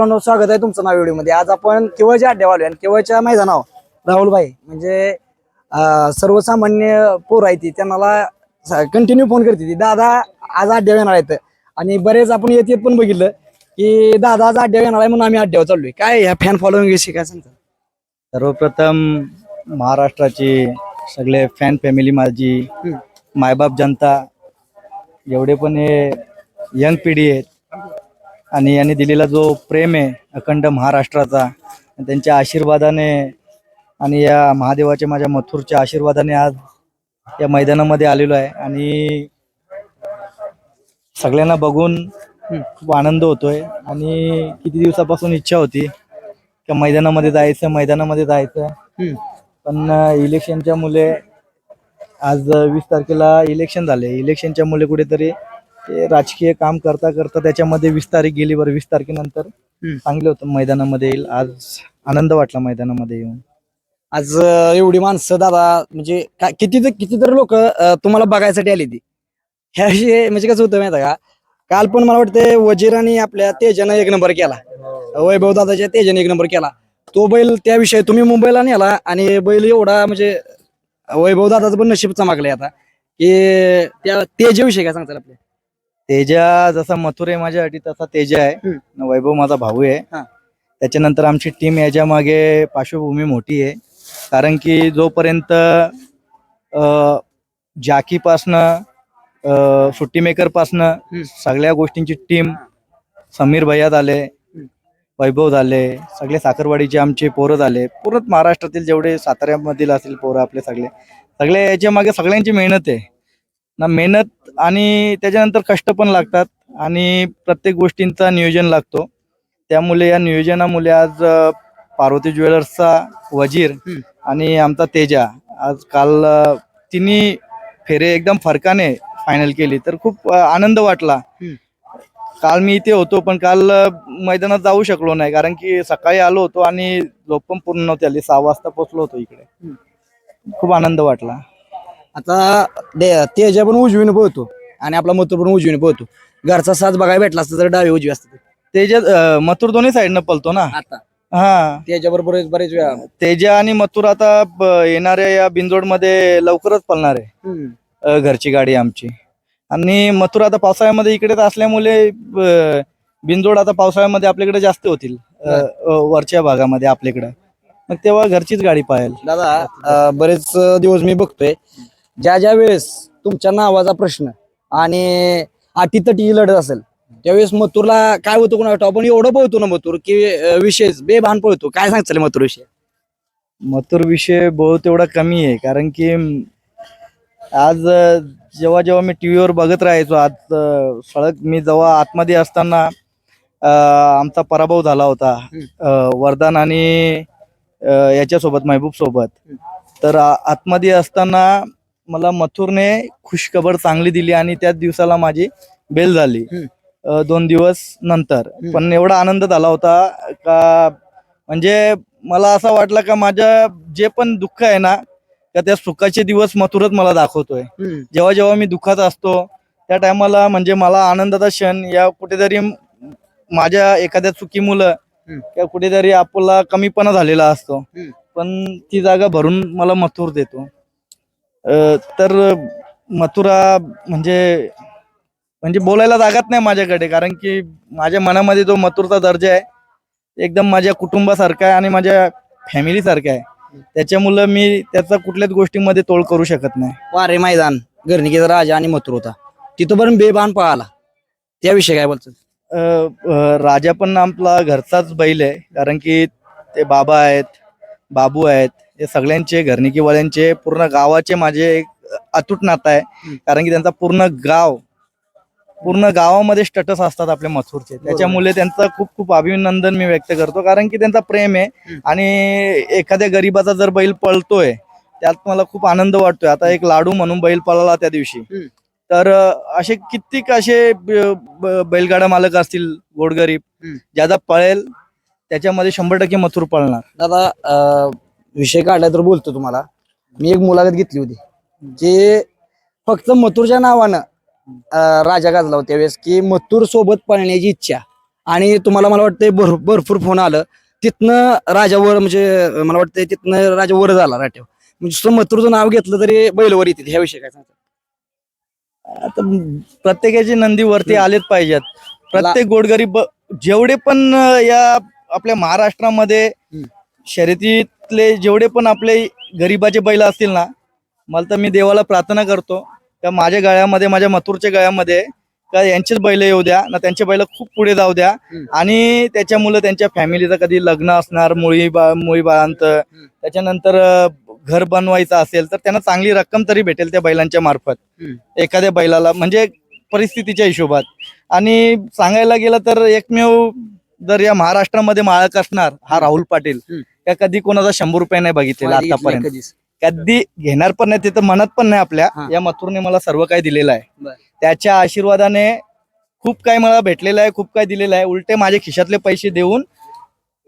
मित्रांनो स्वागत आहे तुमचं नाव व्हिडिओमध्ये. आज आपण केवळच्या अड्ड्यावर आलोय आणि केवळच्या मैदानावर. राहुलभाई म्हणजे अं, सर्वसामान्य पोर आहे ती त्यांना कंटिन्यू फोन करते ती. दादा आज अड्ड्यावर येणार आहेत. आणि बरेच आपण येत येत पण बघितलं की दादा आज अड्ड्यावर येणार आहे म्हणून आम्ही अड्ड्यावर चाललोय. काय ह्या फॅन फॉलोइंग विषयी काय सांगता? सर्वप्रथम महाराष्ट्राची सगळे फॅन फॅमिली माझी. मायबाप जनता एवढे पण हे यंग पिढी आहेत. आणि यांनी दिलेला जो प्रेम आहे अखंड महाराष्ट्राचा त्यांच्या आशीर्वादाने आणि या महादेवाच्या माझ्या मथुरच्या आशीर्वादाने आज या मैदानामध्ये आलेलो आहे. आणि सगळ्यांना बघून खूप आनंद होतोय. आणि किती दिवसापासून इच्छा होती का मैदानामध्ये जायचं मैदानामध्ये जायचं. पण इलेक्शनच्या मुले आज वीस तारखेला इलेक्शन झाले. इलेक्शनच्या मुले कुठेतरी ते राजकीय काम करता करता त्याच्यामध्ये वीस तारीख गेली बरं वीस तारखेनंतर चांगलं होतं. मैदानामध्ये येईल. आज आनंद वाटला मैदानामध्ये येऊन. आज अं, एवढी माणसं दादा म्हणजे काय किती कितीतरी लोक तुम्हाला बघायसाठी आली ती. ह्या विषयी म्हणजे कसं होतं माहिती का? काल पण मला वाटतं वजीर आणि आपल्या तेजानं एक नंबर केला. वैभव दादाच्या तेजाने एक नंबर केला. तो बैल त्याविषयी तुम्ही मुंबईला नेला आणि बैल एवढा म्हणजे वैभव दादाचं पण नशीब चमकलंय आता. की त्या तेजाविषयी काय सांगताल आपल्या तेजा जसा मथुर आहे माझ्यासाठी तसा तेजा आहे. वैभव माझा भाऊ आहे. त्याच्यानंतर आमची टीम याच्या मागे पार्श्वभूमी मोठी आहे. कारण की जोपर्यंत जाकी पासनं सुट्टी मेकर पासनं हम्म. सगळ्या गोष्टींची टीम समीर भैया झाले वैभव झाले सगळे साखरवाडीचे आमचे पोरं झाले. पूर्ण महाराष्ट्रातील जेवढे साताऱ्यामधील असतील पोरं आपले सगळे सगळे याच्या मागे सगळ्यांची मेहनत आहे. ना मेहनत आणि त्याच्यानंतर कष्ट पण लागतात आणि प्रत्येक गोष्टींचा नियोजन लागतो. त्यामुळे या नियोजनामुळे आज अ, पार्वती ज्वेलर्सचा वजीर. आणि आमचा तेजा आज काल अ, तिन्ही फेरे एकदम फरकाने फायनल केली. तर खूप अ, आनंद वाटला. काल मी इथे होतो पण काल अ, मैदानात जाऊ शकलो नाही. कारण की सकाळी आलो होतो आणि झोप पण पूर्ण नव्हती आली. सहा वाजता पोहोचलो होतो इकडे. खूप आनंद वाटला. आता दे- तेजा पण उजवीने पोहतो आणि आपला मथुर पण उजवीने पोहतो घरचा साज बघायला भेटला असता तर डावी उजवी असते. तेजा मथुर दोन्ही साईडनं पलतो ना? आता. हा. त्याच्या बरोबर बरेच वेळा. तेजा आणि मथुर आता ब- येणाऱ्या या बिंजोडमध्ये लवकरच पळणार आहे. हम्म. अ, घरची गाडी आमची. आणि मथुर आता पावसाळ्यामध्ये इकडेच असल्यामुळे ब- बिंजोड आता पावसाळ्यामध्ये आपल्याकडे जास्त होतील. अ, अ, वरच्या भागामध्ये आपल्याकडे. मग तेव्हा घरचीच गाडी पाहेल दादा अं, बरेच दिवस मी बघतोय. ज्या ज्या वेळेस तुमच्या नावाचा प्रश्न आणि अटीतटी लढत असेल त्यावेळेस मथुरला काय होतो कोणा आपण एवढं पळतो ना मथुर की विशेष बेभान पळतो. काय सांगताल मथुर विषय? मथुर विषय बहुत एवढा कमी आहे कारण की आज जेव्हा जेव्हा मी टीव्हीवर बघत राहायचो आज सळक मी जेव्हा आतमध्ये असताना आमचा पराभव झाला होता वरदान आणि याच्यासोबत महबूब सोबत तर आतमध्ये असताना मला मथुरने खुशखबर चांगली दिली आणि त्याच दिवसाला माझी बेल झाली. अ, दोन दिवस नंतर. पण एवढा आनंद झाला होता का म्हणजे मला असं वाटलं का माझ्या जे पण दुःख आहे ना का त्या सुखाचे दिवस मथुरच मला दाखवतोय. जेव्हा जेव्हा मी दुःखात असतो त्या टायमाला म्हणजे मला आनंदाचा क्षण या कुठेतरी म- माझ्या एखाद्या चुकीमुळं हम्म. किंवा कुठेतरी आपला कमीपणा झालेला असतो. हम्म. पण ती जागा भरून मला मथुर देतो. तर मथुरा म्हणजे म्हणजे बोलायला जागाच नाही माझ्याकडे कारण की माझ्या मनामध्ये जो मथुरचा दर्जा आहे एकदम माझ्या कुटुंबासारखा आहे आणि माझ्या फॅमिली सारखा आहे. त्याच्यामुळं मी त्याचा कुठल्याच गोष्टीमध्ये तोड करू शकत नाही. वारे मैदान गर्णिकेचा राजा आणि मथुर होता. तिथं पण बेभान पळाला त्याविषयी काय बोलतो राजा पण आपला घरचाच बैल आहे कारण की ते बाबा आहेत बाबू आहेत हे सगळ्यांचे घरनिकीवाल्यांचे पूर्ण गावाचे माझे एक अतूट नातं आहे. कारण की त्यांचा पूर्ण गाव पूर्ण गावामध्ये स्टेटस असतात आपल्या मथुरचे. त्याच्यामुळे त्यांचं खूप खूप अभिनंदन मी व्यक्त करतो. कारण की त्यांचा प्रेम आहे. आणि एखाद्या गरीबाचा जर बैल पळतोय त्यात मला खूप आनंद वाटतोय. आता एक लाडू म्हणून बैल पळाला त्या दिवशी. तर असे कित्येक असे बैलगाडा मालक असतील गोडगरीब. ज्याचा पळेल त्याच्यामध्ये शंभर टक्के मथुर पळणार. दादा विषय काढला तर बोलतो तुम्हाला. मी एक मुलाखत घेतली होती. की फक्त मथुरच्या नावानं अं, राजा गाजला होता त्यावेळेस की मथुर सोबत पळण्याची इच्छा. आणि तुम्हाला मला वाटतंय भर भरपूर फोन आलं. तिथनं राजावर म्हणजे अं, मला वाटतंय तिथनं राजा वर झाला राठ्याव म्हणजे नुसतं मथुरचं नाव घेतलं तरी बैलवर येतील ह्या विषयी काय सांगता? आता प्रत्येकाची नंदी वरती. आलेच पाहिजेत. प्रत्येक गोडगरीब जेवढे पण अं, या आपल्या महाराष्ट्रामध्ये हम्म. शर्यतीतले जेवढे पण आपले गरीबाचे बैल असतील ना मला तर मी देवाला प्रार्थना करतो का माझ्या गळ्यामध्ये माझ्या मथुरच्या गळ्यामध्ये का यांचेच बैल येऊ द्या ना त्यांचे बैल खूप पुढे जाऊ द्या. आणि त्याच्यामुळे त्यांच्या फॅमिलीचं कधी लग्न असणार मुळी बा मुळी बाळांत त्याच्यानंतर घर बनवायचं असेल तर त्यांना चांगली रक्कम तरी भेटेल त्या बैलांच्या मार्फत. एखाद्या बैलाला म्हणजे परिस्थितीच्या हिशोबात. आणि सांगायला गेलं तर एकमेव जर या महाराष्ट्रामध्ये माळक असणार हा राहुल पाटील. त्या कधी कोणाचा शंभर रुपये नाही बघितलेला आतापर्यंत कधीच. कधी घेणार पण नाही ते तर म्हणत पण नाही आपल्या हा. या मथुरने मला सर्व काही दिलेलं आहे बरं. त्याच्या आशीर्वादाने खूप काही मला भेटलेलं आहे खूप काही दिलेलं आहे उलटे माझे खिशातले पैसे देऊन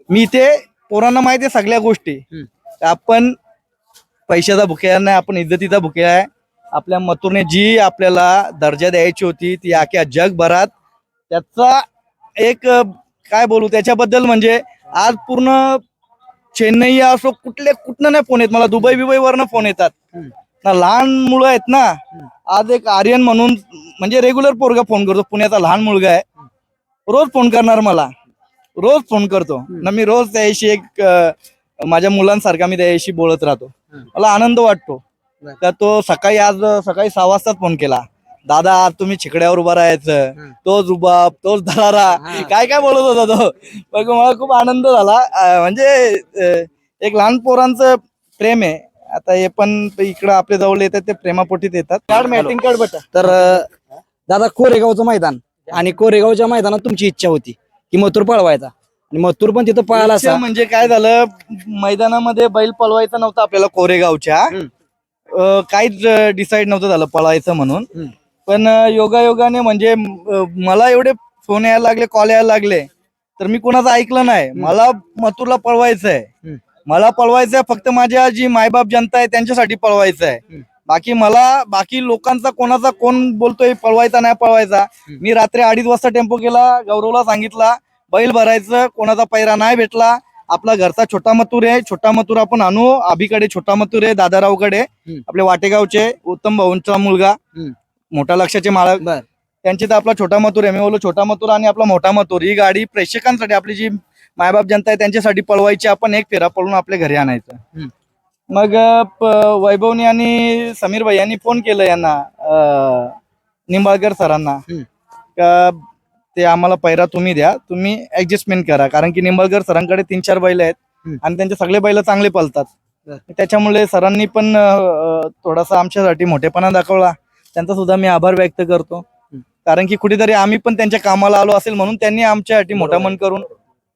मी ते पोरांना माहिती आहे सगळ्या गोष्टी हम्म. आपण पैशाचा भुकेला नाही आपण इज्जतीचा भुकेला आहे आपल्या मथुरने जी आपल्याला दर्जा द्यायची होती ती अख्या जगभरात त्याचा एक अं, काय बोलू त्याच्याबद्दल म्हणजे आज पूर्ण चेन्नई असो कुठले कुठनं नाही फोन येत. मला दुबई बिबई वरनं फोन येतात. ना लहान मुलं आहेत ना आज एक आर्यन म्हणून म्हणजे रेग्युलर पोरगा फोन करतो. पुण्याचा लहान मुलगा आहे. रोज फोन करणार मला. रोज फोन करतो. ना मी रोज त्याशी एक माझ्या मुलांसारखा मी त्याशी बोलत राहतो. मला आनंद वाटतो. तर तो सकाळी आज सकाळी सहा वाजताच फोन केला. दादा तुम्ही छिकड्यावर उभा राहायचं. तोच रुबाब तोच धरारा हा. काय काय बोलत होता तो? मग मला खूप आनंद झाला. म्हणजे एक लहान पोरांचं प्रेम आहे. आता हे पण इकडं आपल्या जवळ येतात ते प्रेमापोटीत येतात. कार्ड मॅटिंग कार्ड बटा तर दादा कोरेगावचं मैदान. आणि कोरेगावच्या मैदानात तुमची इच्छा होती की मथुर पळवायचा. आणि मथुर पण तिथं पळाला असा. म्हणजे काय झालं? मैदानामध्ये बैल पळवायचा नव्हता आपल्याला कोरेगावच्या. काहीच डिसाईड नव्हतं झालं पळवायचं म्हणून. पण योगायोगाने म्हणजे मला एवढे फोन यायला लागले कॉल यायला लागले तर मी कोणाचं ऐकलं नाही. मला मथुरला पळवायचं आहे. मला पळवायचं आहे फक्त माझ्या जी मायबाप जनता आहे त्यांच्यासाठी पळवायचं आहे. बाकी मला बाकी लोकांचा कोणाचा कोण बोलतोय पळवायचा नाही पळवायचा. मी रात्री अडीच वाजता टेम्पो केला गौरवला सांगितला बैल भरायचं कोणाचा पैरा नाही भेटला. आपला घरचा छोटा मथुर आहे छोटा मथुर आपण आणू. अभिकडे छोटा मथुर आहे दादारावकडे. आपले वाटेगावचे उत्तम भाऊंचा मुलगा. हम्म. मोठा लक्षाचे बर. त्यांचे तर आपला छोटा मथुर आहे. मी बोललो छोटा मथुर आणि आपला मोठा मथुर. ही गाडी प्रेक्षकांसाठी आपली जी मायबाप जनता आहे त्यांच्यासाठी पळवायची आपण एक फेरा पळून आपल्या घरी आणायचं. मग वैभवनी आणि समीर भाई यांनी फोन केलं यांना निंबाळकर सरांना. का ते आम्हाला पैरा तुम्ही द्या. तुम्ही ऍडजस्टमेंट करा. कारण की निंबाळकर सरांकडे तीन चार बैल आहेत. आणि त्यांचे सगळे बैल चांगले पळतात. त्याच्यामुळे सरांनी पण थोडासा आमच्यासाठी मोठेपणा दाखवला. त्यांचा सुद्धा मी आभार व्यक्त करतो. कारण की कुठेतरी आम्ही पण त्यांच्या कामाला आलो असेल म्हणून त्यांनी आमच्यासाठी मोठा मन करून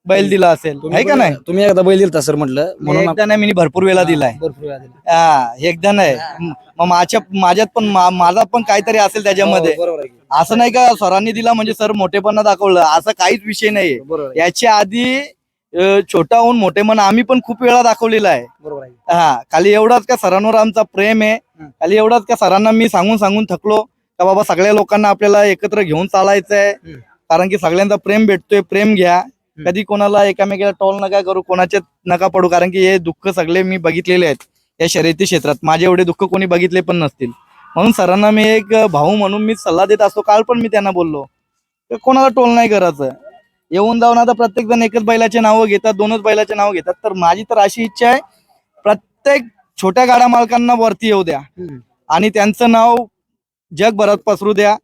बैल दिला असेल. आहे का नाही? तुम्ही एकदा बैल दिलता सर म्हटलं. म्हणून एकदा नाही मी भरपूर वेळा दिलाय. भरपूर वेळा दिला. हा एकदा नाही. मग माझ्या माझ्यात पण माझा पण काहीतरी असेल त्याच्यामध्ये. हो. असं नाही का सरांनी दिला म्हणजे सर मोठेपणा दाखवलं. असं काहीच विषय आहे, याच्या आधी छोटा होऊन मोठे मन आम्ही पण खूप वेळा दाखवलेला आहे. बरोबर. हा खाली एवढाच का सरांवर आमचा प्रेम आहे. खाली एवढाच का सरांना मी सांगून सांगून थकलो का बाबा सगळ्या लोकांना आपल्याला एकत्र घेऊन चालायचं आहे. कारण की सगळ्यांचा प्रेम भेटतोय प्रेम घ्या. कधी कोणाला एकामेकाला टोल नका करू कोणाचे नका पडू कारण की हे दुःख सगळे मी बघितलेले आहेत या शर्यती क्षेत्रात. माझे एवढे दुःख कोणी बघितले पण नसतील. म्हणून सरांना मी एक भाऊ म्हणून मी सल्ला देत असतो. काल पण मी त्यांना बोललो कोणाला टोल नाही करायचं. येऊन जाऊन आता प्रत्येक जण एकच बैलाचे नावं घेतात दोनच बैलाचे नावं घेतात. तर माझी तर अशी इच्छा आहे प्रत्येक छोट्या गाडा मालकांना वरती येऊ द्या. आणि त्यांचं नाव जगभरात पसरू द्या.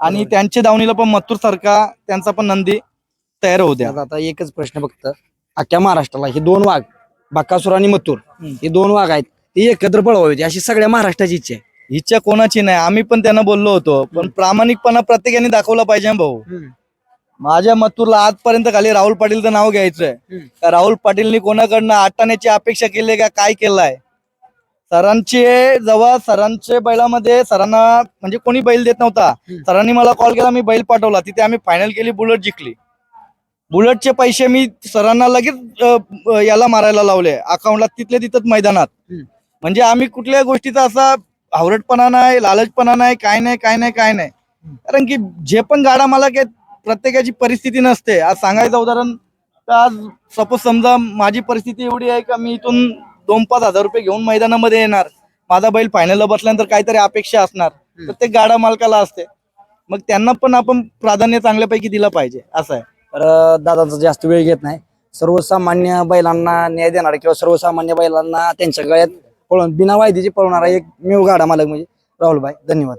आणि. त्यांच्या दावणीला पण मथुर सारखा त्यांचा पण नंदी तयार होऊ द्या. आता एकच प्रश्न फक्त अख्ख्या महाराष्ट्राला हे दोन वाघ बक्कासूर आणि मथुर. हे दोन वाघ आहेत ते एकत्र पळवावे अशी सगळ्या महाराष्ट्राची इच्छा आहे. इच्छा कोणाची नाही आम्ही पण त्यांना बोललो होतो पण प्रामाणिकपणा प्रत्येकाने दाखवला पाहिजे भाऊ. माझ्या मथुरला आजपर्यंत खाली राहुल पाटीलचं नाव घ्यायचंय. राहुल पाटीलनी कोणाकडनं आटाण्याची अपेक्षा केली का काय केलंय? सरांचे जेव्हा सरांचे बैलामध्ये सरांना म्हणजे कोणी बैल देत नव्हता. सरांनी मला कॉल केला मी बैल पाठवला. तिथे आम्ही फायनल केली बुलेट जिंकली. बुलेटचे पैसे मी सरांना लगेच अ, याला मारायला लावले. अकाउंटला तिथल्या तिथंच मैदानात. हम्म. म्हणजे आम्ही कुठल्या गोष्टीचा असा हावरटपणा नाही लालचपणा नाही काय नाही काय नाही काय नाही. कारण की जे पण गाडा मला काय प्रत्येकाची परिस्थिती नसते. आज सांगायचं उदाहरण तर आज सपोज समजा माझी परिस्थिती एवढी आहे का मी इथून दोन पाच हजार रुपये घेऊन मैदानामध्ये येणार. माझा बैल फायनलला बसल्यानंतर काहीतरी अपेक्षा असणार. प्रत्येक गाडा मालकाला असते. मग त्यांना पण आपण प्राधान्य चांगल्यापैकी दिलं पाहिजे. असं आहे. तर दादाचा जास्त वेळ घेत नाही. सर्वसामान्य बैलांना न्याय देणारा किंवा सर्वसामान्य बैलांना त्यांच्या गळ्यात पळून बिना वायदीचे पळवणारा एक मेव गाडा मालक म्हणजे राहुल भाई धन्यवाद.